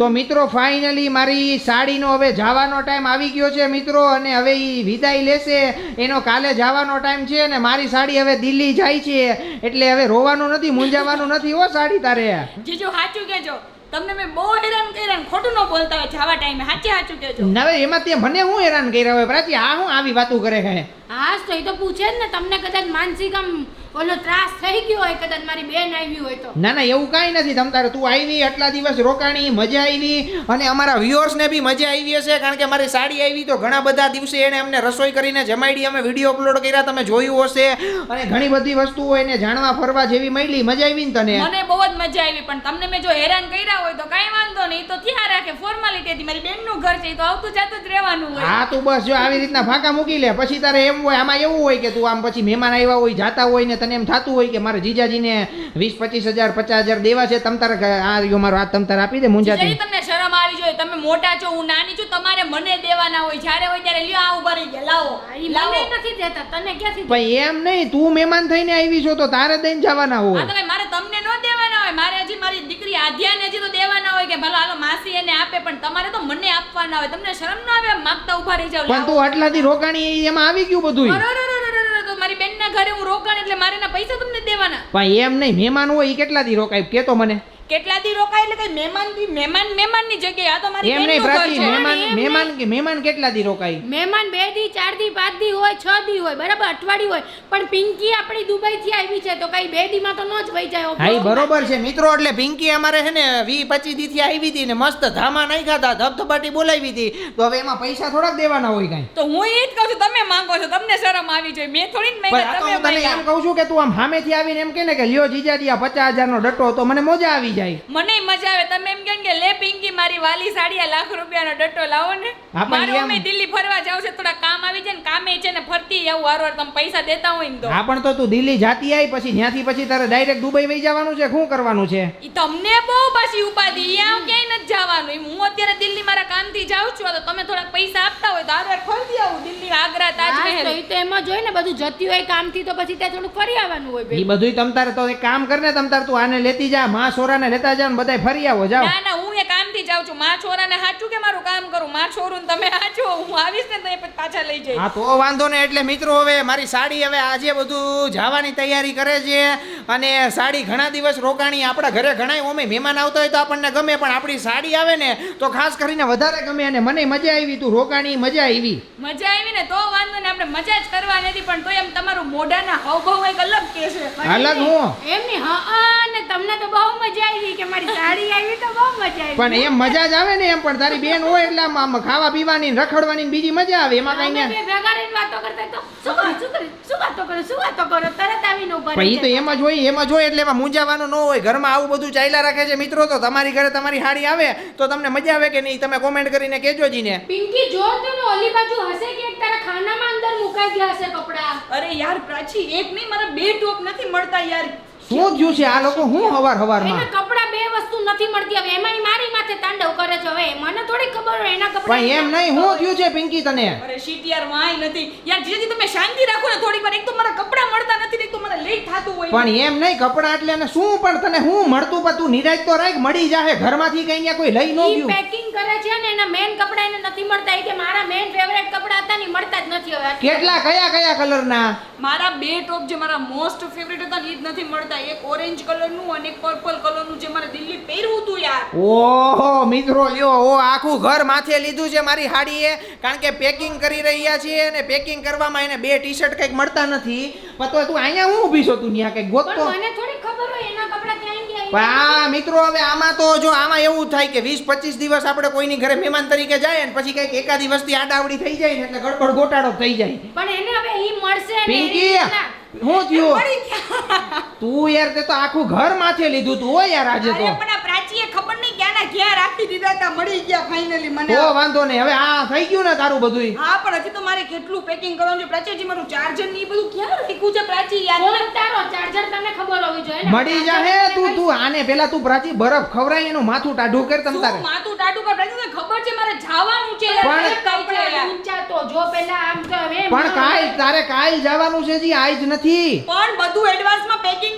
તો મિત્રો ફાઇનલી મારી સાડીનો હવે જવાનો ટાઈમ આવી ગયો છે મિત્રો અને હવે એ વિદાય લેશે. એનો કાલે જવાનો ટાઈમ છે અને મારી સાડી હવે દિલ્હી જાય છે. એટલે હવે રોવાનું નથી મૂંઝાવાનું નથી હો સાડી તારે. જીજુ સાચું કહેજો. તમને મેં બહુ હેરાન કર્યા ખોટું ન બોલતા હોય જવા ટાઈમે સાચે સાચું કહેજો. હવે એમાં તે મને હું હેરાન કર્યા હોય? પ્રાચી આ હું આવી વાતું કરે છે. હા તો એ તો પૂછે જ ને તમને કદાચ માનસિક આમ ઓલો ત્રાસ થઈ ગયો હોય કદાચ મારી બેન આવી હોય તો. ના ના એવું કાંઈ નથી તમ તારે તું આવી આટલા દિવસ રોકાણી મજા આવી અને અમારા વ્યુઅર્સને બી મજા આવી હશે કારણ કે મારી સાડી આવી તો ઘણા બધા દિવસે એણે અમને રસોઈ કરીને જમાડી અમે વીડિયો અપલોડ કર્યા તમે જોયું હશે અને ઘણી બધી વસ્તુઓ એને જાણવા ફરવા જેવી મળી મજા આવી ને તને. મને બહુ જ મજા આવી પણ તમને મેં જો હેરાન કર્યા હોય તો કાંઈ વાંધો નહીં તો ત્યાં રાખે ફોર્માલિટી હતી મારી બેનનું ઘર છે તો આવતું જાતું જ રહેવાનું હોય. હા તું બસ જો આવી રીતના ફાંકા મૂકી લે પછી તારે એમ હોય આમાં એવું હોય કે તું આમ પછી મહેમાન આવ્યા હોય જાતા હોય ને તને એમ થતું હોય કે મારે જીજાજીને વીસ પચીસ હજાર પચાસ હજાર દેવા છે તમ તારે આ રહ્યો મારો હાથ તમ તારે આપી દે મુંજાતી તમને શરમ આવી જોઈએ. તમે મોટા છો હું નાની છું તમારે મને દેવાના હોય. જ્યારે હોય ત્યારે લ્યો આ ઊભા રહી ગયા. લાવો. લાવો. નથી દેતા. તને ક્યાંથી? પણ એમ નહીં તું મહેમાન થઈને આવી છો તો તારે દઈને જવાના હોય. તમે મારે તમને ન દેવાના હોય મારે હજી મારી દીકરી આધ્યાને હજી તો દેવાના હોય કે ભલે હાલો માસી એને આપે પણ તમારે તો મને આપવાના હોય. તમને શરમ ન આવે માગતા ઊભા રહી જાવ પણ તું આટલાથી રોકાણી એમાં આવી ગયું બધું મારી મારી બેનના ઘરે હું રોકાણ એટલે મારે પૈસા તમને દેવાના. પણ એમ નહીં મહેમાન હોય એ કેટલાથી રોકાય કેતો મને. કેટલા દી રોકાય? એટલે કઈ મહેમાન દી મહેમાન મહેમાનની જગ્યાએ. આ તો મારી એમ નહીં પ્રાચી મહેમાન મહેમાન કે મહેમાન કેટલાથી રોકાય? મહેમાન બે દી ચાર દી પાંચ દી હોય છ દી હોય બરાબર અઠવાડિયું હોય. પણ પિંકી આપણી દુબઈ થી આવી છે તો કઈ બે દી માં તો ન જ વહી જાય હા બરોબર છે. મિત્રો એટલે પિંકી અમારે છે ને વી પચીસ દી થી આવી હતી ને મસ્ત ધામા નહીં ખાતા ધબધબાટી બોલાવી હતી. તો હવે એમાં પૈસા થોડાક દેવાના હોય કઈ. તો હું એ જ કહું છું તમે માંગો છો તમને શરમ આવી જોઈએ મેં થોડી ને તો તમે એમ કહું છું કે તું આમ સામેથી આવીને એમ કે ને કે લ્યો જીજાજી આ પચાસ હજારનો ડટ્ટો તો મને મજા આવી જાય. મને મજા આવે. તમે એમ કહો કે લે પિંકી મારી વાલી સાડી આ લાખ રૂપિયાનો ડટ્ટો લાવો ને. મારે અમે દિલ્હી ફરવા જાવ છે થોડા કામ આવી જાય ને કામે છે ને ફરતી આવું વારવાર તમે પૈસા દેતા હોય ને તો. હા પણ તો તું દિલ્હી જાતી આવી પછી ત્યાંથી પછી તારે ડાયરેક્ટ દુબઈ વહી જવાનું છે શું કરવાનું છે? ઈ તમને બહુ પાછી ઉપાધિ આમ ક્યાંય નથી જવાનું ઈ હું અત્યારે દિલ્હી મારા કામથી જાઉં છું તો તમે થોડાક પૈસા આપતા હોય તો હારવાર ફરી આવું દિલ્હી આગ્રા તાજમહેલ. તો એમાં જોઈ ને બધું જતી હોય કામથી તો પછી ત્યાં થોડું ફરી આવવાનું હોય એ બેન. બધું તમ તો એક કામ કર ને તમ તારે તું આને લેતી જા માં છોરાને લેતા જા ને બધાય ફરી આવો જાઓ. ના ના હું એ કામથી જાઉં છું. માં છોરાને હાચું કે મારું કામ કરું? માં છોરું ને તમે હાચો હું આવીશ ને તો એ પાછા લઈ જઈશ. હા તો વાંધો ને એટલે મિત્રો હવે મારી સાડી હવે આજે બધું જવાની તૈયારી કરે છે અને સાડી ઘણા દિવસ રોકાણી આપણા ઘરે ઘણા ઓમે મહેમાન આવતા હોય તો આપણને ગમે પણ આપણી સાડી આવે ને તો ખાસ કરીને વધારે ગમે અને મને મજા આવી તું રોકાણી મજા આવી મજા આવી ને તો વાંધો ને આપણે મજા જ કરવા નથી પણ તો એમ તમારું મોઢાના હાવભાવ એક અલગ કે છે અલગ હું? નહીં. એમ નહીં, હા, હા, ને તમને તો બહુ મજા આવી કે મારી સાડી આવી તો બહુ મજા આવી. પણ એમ મજા જ આવે ને એમ પણ તારી બેન હોય એટલે આમ ખાવા પીવાની રખડવાની બીજી મજા આવે. એમાં કઈ બે ભેગા રહીને વાતો કરતા તો શું શું કરો, શું વાતો કરો શું વાતો કરો? તરત આવીને ઊભા પણ રહી એ તો એમ જ હોય એમ જ હોય એટલે એમાં મૂંઝાવાનું ન હોય. ઘરમાં આવું બધું ચાલ્યા રાખે છે મિત્રો તો તમારી ઘરે તમારી હાડી આવે તો તમને મજા આવે કે નહીં? તમે કોમેન્ટ કરીને કહેજો જીને પિંકી જો તું ને ઓલી બાજુ હશે કે તારા ખાનામાં અંદર મુકાઈ ગયા હશે કપડા? અરે યાર પ્રાચી એક નહીં મારા બે ટોપ નથી મળતા યાર. શું થયું છે? આ લોકો હું હવાર હવારમાં એના કપડા બે વસ્તુ નથી મળતી. હવે એમાંય મારી માથે તાંડવ કરે છે. હવે મને થોડી ખબર હોય એના કપડા પણ એમ નહીં. હું થયું છે પિંકી તને? અરે શીટ યાર વાય નથી. યાર જીજાજી તમે શાંતિ રાખો ને થોડીક વાર એક તો મારા કપડાં મળતા નથી એક તો મારે લેટ થતું હોય. પણ એમ નહીં કપડા એટલે અને શું? પણ તને હું મળતું પણ તું નિરાજ તો રાખ મળી જાહે. ઘરમાંથી કઈ કોઈ લઈ ન ગયું. પેકિંગ કરે છે ને એના મેન કપડા એને નથી મળતા. એ કે મારા મેન ફેવરેટ કપડા હતા ને મળતા જ નથી હવે કેટલા કયા કયા કલરના મારા બે ટોપ જે મારા મોસ્ટ ફેવરેટ હતા ને એ જ નથી મળતા. એક ઓરેન્જ કલરનું અને એક પર્પલ કલરનું જે મારે દિલ્હી પહેરવું હતું યાર. ઓહો મિત્રો લ્યો ઓ આખું ઘર માથે લીધું છે મારી હાડીએ. કારણ કે પેકિંગ કરી રહ્યા છીએ અને પેકિંગ કરવામાં એને બે ટી શર્ટ કંઈક મળતા નથી. પણ તો તું અહીંયા હું ઊભી છો તું ત્યાં કંઈક ગોતતો? મને થોડી ખબર હોય એના કપડા ક્યાં ગયા પણ આ મિત્રો હવે આમાં તો જો આમાં એવું થાય કે વીસ પચીસ દિવસ આપણે કોઈની ઘરે મહેમાન તરીકે જાય ને પછી કંઈક એકાદી વસ્તી આડાવડી થઈ જાય ને એટલે ગડબડ ગોટાળો થઈ જાય. પણ એને હવે ઈ મળશે પિંકી. હું થયું? તું યાર તે તો આખું ઘર માથે લીધું તું હો યાર આજે તો પણ આ પ્રાચીએ ખબર નહીં રાખી દીધા હતા મળી ગયા ફાઇનલી મને. તો વાંધો નહીં હવે આ થઈ ગયું ને તારું બધું હા પણ હજી તો મારે કેટલું પેકિંગ કરવાનું છે પ્રાચી મારું ચાર્જર ને બધું ક્યાં રાખ્યું છે પ્રાચી? યાર. ફોન તારો ચાર્જર તને ખબર હોવી જોઈએ મળી જાહે તું તું આને પેલા તું પ્રાચી બરફ ખવરાય એનું માથું ટાઢું કર તમ તારે. માથું ટાટું પર પ્રાચી ખબર છે મારે જવાનું છે પણ-. ઊંચા તો જો પેલા આમ તો હવે પણ કાલ તારે કાલ જવાનું છે જી આજ નથી. પણ બધું એડવાન્સમાં પેકિંગ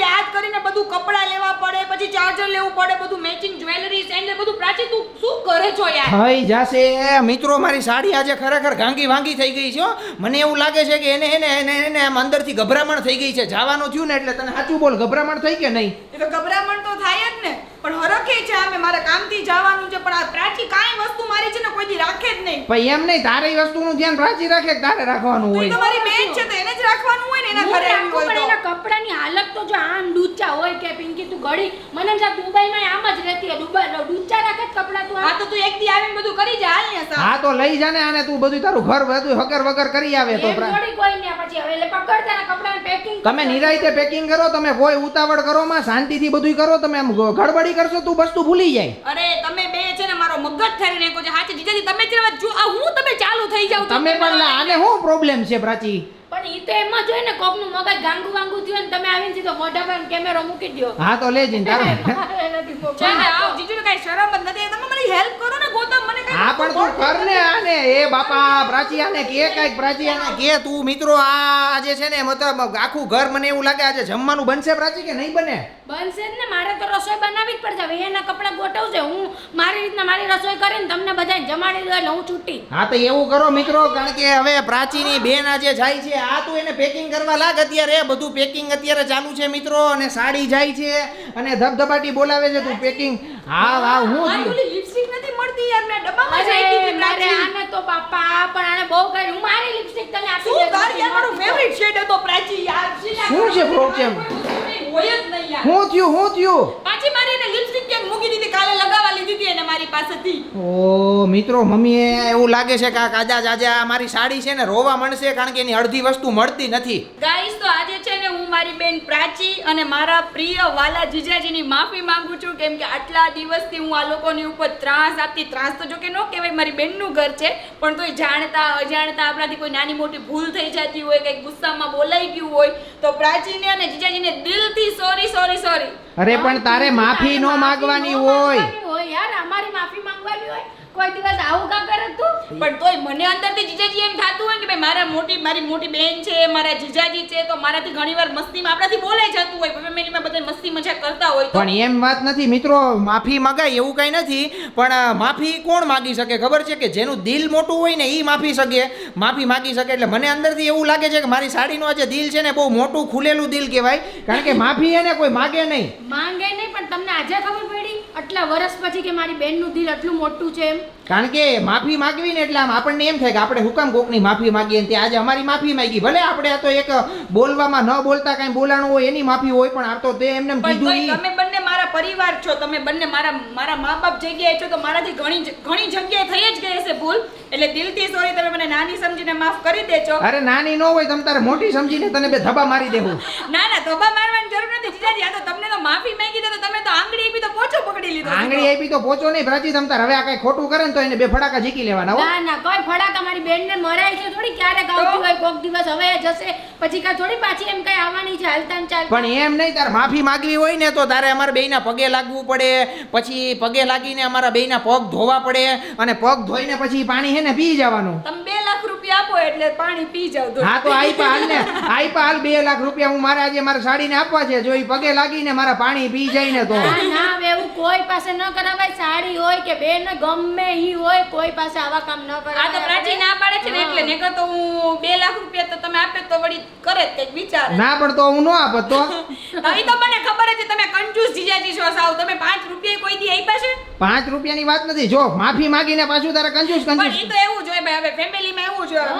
યાદ કરીને બધું કપડાં લેવા પડે પછી ચાર્જર લેવું પડે બધું મેચિંગ જ્વેલરી સેન્ડલ બધું પ્રાચી તું શું કરે છો યાર? થઈ જશે. મિત્રો મારી સાડી આજે ખરેખર ગાંગી વાંગી થઈ ગઈ છે મને એવું લાગે છે કે એને એને એને એને આમ અંદરથી ગભરામણ થઈ ગઈ છે. જવાનું થયું ને એટલે તને સાચું બોલ ગભરામણ થઈ કે નહીં? એ તો ગભરામણ તો થાય જ ને. પણ હરખે છે અમે મારે કામથી જવાનું છે પણ આ પ્રાચી કાંઈ વસ્તુ મારી છે ને કોઈ દી રાખે જ નહીં. પણ એમ નહીં તારે વસ્તુનું ધ્યાન પ્રાચી રાખે કે તારે રાખવાનું હોય? તમારી મારી બેન છે તો એને જ રાખવાનું હોય ને એના ઘરે આવી હોય પણ એના કપડાની હાલત તો જો આમ ડૂચા હોય કે પિંકી તું ઘડી મને એમ થાય દુબઈમાં આમ જ રહેતી હોય દુબઈ ડૂચા રાખે જ કપડાં તું તો હા તો તું એક દી આવીને બધું કરી જા હાલ ને સાવ. હા તો લઈ જાને આને તું બધું તારું ઘર બધું હકર વગર કરી આવે તો એમ થોડી કોઈ ને પછી હવે એટલે પકડ તારા કપડાને પેકિંગ તમે નિરાયતે પેકિંગ કરો તમે કોઈ ઉતાવળ કરો માં શાંતિથી બધું કરો તમે આમ ગડબડી કરશો તું વસ્તુ ભૂલી જાય. અરે તમે બે છે ને મારો મગજ ઠરી નાખ્યો છે. હાચી જીજાજી તમે છે જો આ હું તમે ચાલુ થઈ જાવ તમે પણ આને શું પ્રોબ્લેમ છે પ્રાચી? પણ ઈ તો એમ જ હોય ને કોકનું મગજ ગાંગુ વાંગુ થયું ને તમે આવીને સીધો મોઢા પર કેમેરો મૂકી દયો. હા તો લેજે જઈને ચાલે આવ જીજુ ને કઈ શરમ જ નથી. તમે મને હેલ્પ કરો ને ગોતમ હા પણ તું કર ને આને એ બાપા પ્રાચી આને કે કાંઈક પ્રાચી આને કે તું મિત્રો આ જે છે ને મતલબ આખું ઘર મને એવું લાગે આજે જમવાનું બનશે પ્રાચી કે નહીં બને? બનશે જ ને મારે તો રસોઈ બનાવવી જ પડશે. હવે એના કપડાં ગોઠવજે હું મારી રીતના મારી રસોઈ કરીને તમને બધાને જમાડી દઉં એટલે હું છૂટી. હા તો એવું કરો મિત્રો કારણ કે હવે પ્રાચીની બેન આજે જાય છે. આ તું એને પેકિંગ કરવા લાગ અત્યારે. બધું પેકિંગ અત્યારે ચાલુ છે મિત્રો અને સાડી જાય છે અને ધબધબાટી બોલાવે છે. તું પેકિંગ હા હા હું મારી ઓલી લિપસ્ટિક નથી મળતી યાર મેં ડબ્બામાં રાખી હતી મારે આને તો બાપા પણ આને બહુ ગઈ હું મારી લિપસ્ટિક તને આપી શું દઈશ. તાર યાર મારો ફેવરિટ શેડ હતો પ્રાચી યાર. શું છે પ્રોબ્લેમ હોય જ નહીં યાર. હું થયું હું થયું? પાછી મારી એને લિપસ્ટિક ક્યાંક મૂકી દીધી કાલે લગાવવા લીધી હતી એને મારી પાસેથી. ઓ મિત્રો મમ્મીએ એવું લાગે છે કે આ કદાચ આજે મારી સાડી છે ને રોવા મળશે કારણ કે એની અડધી વસ્તુ મળતી નથી. ગાઈસ તો આજે છે ને હું મારી બેન પ્રાચી અને મારા પ્રિય વાલા જીજાજીની માફી માંગુ છું કેમ કે આટલા દિવસથી હું આ લોકોની ઉપર ત્રાસ આપતી ત્રાસ તો જો કે ન કહેવાય મારી બેનનું ઘર છે પણ તોય જાણતા અજાણતા આપણાથી કોઈ નાની મોટી ભૂલ થઈ જતી હોય કંઈક ગુસ્સામાં બોલાઈ ગયું હોય તો પ્રાચીને અને જીજાજીને દિલથી સોરી સોરી સોરી અરે પણ તારે માફી નો માગવાની હોય. યાર, અમારી માફી માંગવાની હોય. કોઈ દિવસ આવું કા કરે તું? પણ તોય મને અંદરથી જીજેજી એમ થાતું હોય કે ભાઈ મોટી મારી મોટી બેન છે મારા જીજાજી છે તો મારાથી ઘણીવાર મસ્તીમાં આપણાથી બોલાઈ જતું હોય ફેમિલીમાં બધા મસ્તી મજાક કરતા હોય પણ એમ વાત નથી મિત્રો માફી મગાય એવું કંઈ નથી પણ માફી કોણ માગી શકે? ખબર છે કે જેનું દિલ મોટું હોય ને એ માફી શકે. માફી માગી શકે એટલે મને અંદરથી એવું લાગે છે કે મારી સાડીનું આ જે દિલ છે ને બહુ મોટું ખુલેલું દિલ કહેવાય. કારણ કે માફી એને કોઈ માગે નહીં. માંગે નહીં પણ તમને આજે ખબર પડી આટલા વર્ષ પછી કે મારી બેનનું દિલ આટલું મોટું છે એમ. કારણ કે માફી માગવી ને એટલે આમ આપણને એમ થાય કે આપણે હુકમ કોકની માફી માગીએ ને આજે અમારી માફી માંગી. ભલે આપણે આ તો એક બોલવામાં ન બોલતા કાંઈ બોલાણું હોય એની માફી હોય પણ આ તો તે એમને કીધું તમે બંને મારા પરિવાર છો તમે બંને મારા મારા મા બાપ જગ્યાએ છો તો મારાથી ઘણી ઘણી જગ્યાએ થઈ જ ગઈ હશે ભૂલ. એટલે દિલથી સોરી તમે મને નાની સમજીને માફ કરી દેજો. અરે નાની ન હોય તમ તારે મોટી સમજીને તને બે ધબા મારી દેવું. ના ના ધોબા જરૂર નથી. જીજાજી આ તો તમને તો માફી માંગી તો તમે તો આંગળી આપી તો પોચો પકડી લીધો આંગળી આપી તો પોચો નહીં પ્રાચી તમતાર હવે આ કઈ ખોટું કરે ને તો એને બે ફડાકા જીકી લેવાના હો. ના ના કોઈ ફડાકા મારી બેનને મરાય છે થોડી ક્યારેક આવતી હોય કોક દિવસ હવે જશે પછી કા થોડી પાછી એમ કઈ આવવાની છે હાલતા ચાલ પણ એમ નહીં તારે માફી માંગવી હોય ને તો તારે અમારા બેયના પગે લાગવું પડે પછી પગે લાગીને અમારા બેયના પગ ધોવા પડે અને પગ ધોઈને પછી પાણી હે ને પી જવાનું. તમે બે લાખ રૂપિયા આપો એટલે પાણી પી જાવ હા તો આઈપા હાલ ને આઈપા હાલ બે લાખ રૂપિયા હું મારા આજે મારા સાડીને આપવા છે જો એ પગે લાગીને મારા પાણી પી જાય ને તો. ના ના એવું કોઈ પાસે ન કરાવાય. સાડી હોય કે બેન ગમે ઈ હોય કોઈ પાસે આવા કામ ન કરાવાય. આ તો પ્રાચી ના પાડે છે ને એટલે નકર તો હું 2 લાખ રૂપિયા તો તમે આપે તો વળી કરે જ વિચાર વિચારે. ના પણ તો હું ન આપત તો. હવે તો મને ખબર છે તમે કંજૂસ જીજાજી છો સાવ. તમે પાંચ રૂપિયા કોઈ દી આપ્યા છે? પાંચ રૂપિયાની વાત નથી. જો માફી માંગીને પાછું તારે કંજૂસ પણ એ તો એવું જ હોય ભાઈ હવે હોય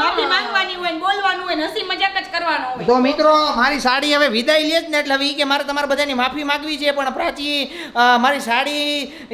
માફી માંગવાની હોય ને બોલવાનું હોય ને હસી મજાક જ કરવાનો હોય. તો મિત્રો મારી સાડી હવે વિદાય લે જ ને એટલે હવે કે મારે તમારા બધાની માફી માંગવી છે પણ પ્રાચી મારી સાડી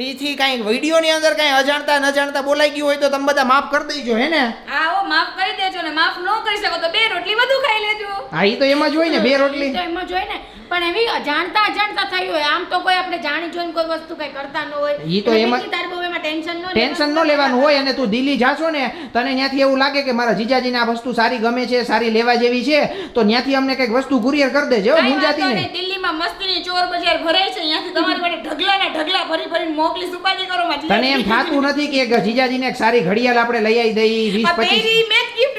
ઈથી કાંઈ વિડીયોની અંદર કાંઈ અજાણતા ન જાણતા બોલાઈ ગયું હોય તો તમે બધા માફ કરી દેજો હે ને? હા ઓ માફ કરી દેજો ને માફ ન કરી શકો તો બે રોટલી વધુ ખાઈ લેજો. હા ઈ તો એમાં જ હોય ને બે રોટલી તો એમ જ હોય ને. પણ એવી અજાણતા અજાણતા થઈ હોય આમ તો કોઈ આપણે જાણી જોઈને કોઈ વસ્તુ કઈ કરતા ન હોય. ઈ તો એમાં એમાં ટેન્શન ન લેવાનું હોય. અને તું દિલ્હી જાશો ને તને ત્યાંથી એવું લાગે કે મારા જીજાજીને આ વસ્તુ સારી ગમે છે સારી લેવા જેવી છે તો ત્યાંથી અમને કંઈક વસ્તુ કુરિયર કરી દેજો મૂંઝાતી નહીં. દિલ્હીમાં મસ્તીની ચોર બજાર ભરાય છે ત્યાંથી તમારી માટે ઢગલા ને ઢગલા ભરી ભરીને મોકલી સુપારી કરો તને એમ થાતું નથી કે જીજાજીને એક સારી ઘડિયાળ આપણે લઈ આવી દઈ વીસ આ પચીસ પહેરી મેં જ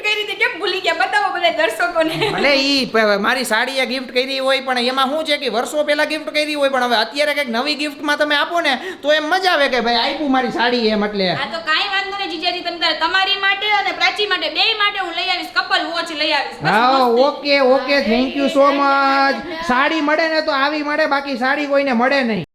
બધા દર્શકોને ભલે ઈ મારી સાડીએ ગિફ્ટ કરી હોય પણ એમાં શું છે કે વર્ષો પહેલા ગિફ્ટ કરી હોય પણ હવે અત્યારે કંઈક નવી ગિફ્ટમાં તમે આપો ને તો એમ મજા આવે કે ભાઈ આપ્યું મારી સાડી એમ એટલે. આ તો કાઈ વાંધો નહીં જીજાજી તમે તમારી માટે અને પ્રાચી માટે બે માટે હું લઈ આવીશ કપલ વોચ લઈ આવીશ. હા okay okay thank you so much sari મળે ને તો આવી મળે બાકી સાડી કોઈને મળે નહીં.